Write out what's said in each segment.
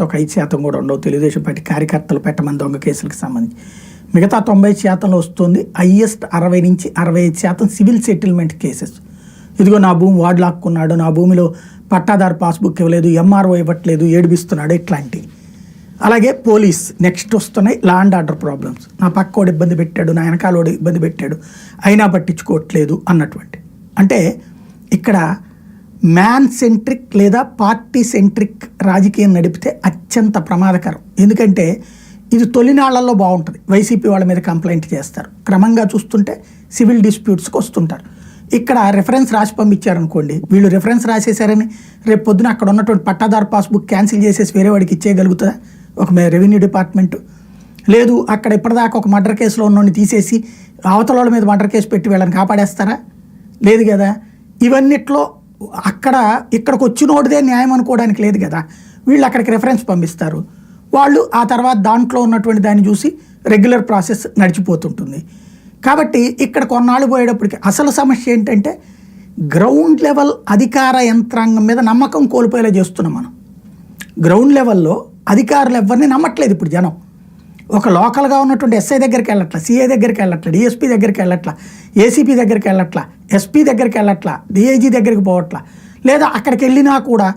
మిగిలినంత ఒక ఐదు శాతం కూడా ఉండవు. తెలుగుదేశం పార్టీ కార్యకర్తలు పెట్టమని దొంగ కేసులకు సంబంధించి. మిగతా తొంభై శాతంలో వస్తుంది. హయ్యెస్ట్ అరవై నుంచి అరవై ఐదు శాతం సివిల్ సెటిల్మెంట్ కేసెస్. ఇదిగో నా భూమి వాడు లాక్కున్నాడు. నా భూమిలో పట్టాదారు పాస్బుక్ ఇవ్వలేదు. ఎంఆర్ఓ ఇవ్వట్లేదు. ఏడిపిస్తున్నాడు. ఇట్లాంటివి. అలాగే పోలీస్ నెక్స్ట్ వస్తున్నాయి. Law and order problems. నా పక్కోడు ఇబ్బంది పెట్టాడు. నా వెనకాలోడు ఇబ్బంది పెట్టాడు. అయినా పట్టించుకోవట్లేదు అన్నటువంటి. అంటే ఇక్కడ మ్యాన్ సెంట్రిక్ లేదా పార్టీ సెంట్రిక్ రాజకీయం నడిపితే అత్యంత ప్రమాదకరం. ఎందుకంటే ఇది తొలినాళ్ళలో బాగుంటుంది. వైసీపీ వాళ్ళ మీద కంప్లైంట్ చేస్తారు. క్రమంగా చూస్తుంటే సివిల్ డిస్ప్యూట్స్కి వస్తుంటారు. ఇక్కడ రెఫరెన్స్ రాసి పంపించారనుకోండి వీళ్ళు రెఫరెన్స్ రాసేసారని రేపు పొద్దున అక్కడ ఉన్నటువంటి పట్టాదారు పాస్బుక్ క్యాన్సిల్ చేసేసి వేరే వాడికి ఇచ్చేయగలుగుతుందా? ఒక రెవెన్యూ డిపార్ట్మెంట్. లేదు అక్కడ ఇప్పటిదాకా ఒక మర్డర్ కేసులో ఉన్నోడిని తీసేసి అవతల వాళ్ళ మీద మర్డర్ కేసు పెట్టి వీళ్ళని కాపాడేస్తారా? లేదు కదా? ఇవన్నిట్లో అక్కడ ఇక్కడికి వచ్చినోడిదే న్యాయం అనుకోవడానికి లేదు కదా. వీళ్ళు అక్కడికి రెఫరెన్స్ పంపిస్తారు. వాళ్ళు ఆ తర్వాత దాంట్లో ఉన్నటువంటి దాన్ని చూసి రెగ్యులర్ ప్రాసెస్ నడిచిపోతుంటుంది. కాబట్టి ఇక్కడ కొన్నాళ్ళు పోయేటప్పటికి అసలు సమస్య ఏంటంటే గ్రౌండ్ లెవెల్ అధికార యంత్రాంగం మీద నమ్మకం కోల్పోయేలా చేస్తున్నాం మనం. గ్రౌండ్ లెవెల్లో అధికారులు ఎవరిని నమ్మట్లేదు ఇప్పుడు జనం. ఒక లోకల్గా ఉన్నటువంటి ఎస్ఐ దగ్గరికి వెళ్ళట్లా సిఐ దగ్గరికి వెళ్ళట్లా డిఎస్పీ దగ్గరికి వెళ్ళట్లా ఏసీపీ దగ్గరికి వెళ్ళట్లా ఎస్పీ దగ్గరికి వెళ్ళట్లా డిఐజీ దగ్గరికి పోవట్లా. లేదా అక్కడికి వెళ్ళినా కూడా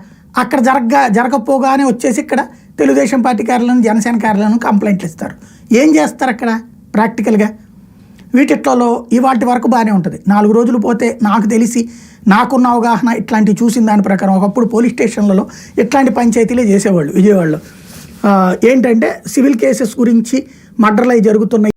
అక్కడ జరగ జరగపోగానే వచ్చేసి ఇక్కడ తెలుగుదేశం పార్టీ కార్యాలను జనసేన కార్యాలను కంప్లైంట్లు ఇస్తారు. ఏం చేస్తారు అక్కడ ప్రాక్టికల్గా? వీటిట్లలో ఇవాటి వరకు బాగానే ఉంటుంది. నాలుగు రోజులు పోతే నాకు తెలిసి నాకున్న అవగాహన ఇట్లాంటివి చూసిన దాని ప్రకారం ఒకప్పుడు పోలీస్ స్టేషన్లలో ఇట్లాంటి పంచాయతీలే చేసేవాళ్ళు విజయవాడలో. ఏంటంటే సివిల్ కేసెస్ గురించి మర్డర్లు అవి జరుగుతున్నాయి.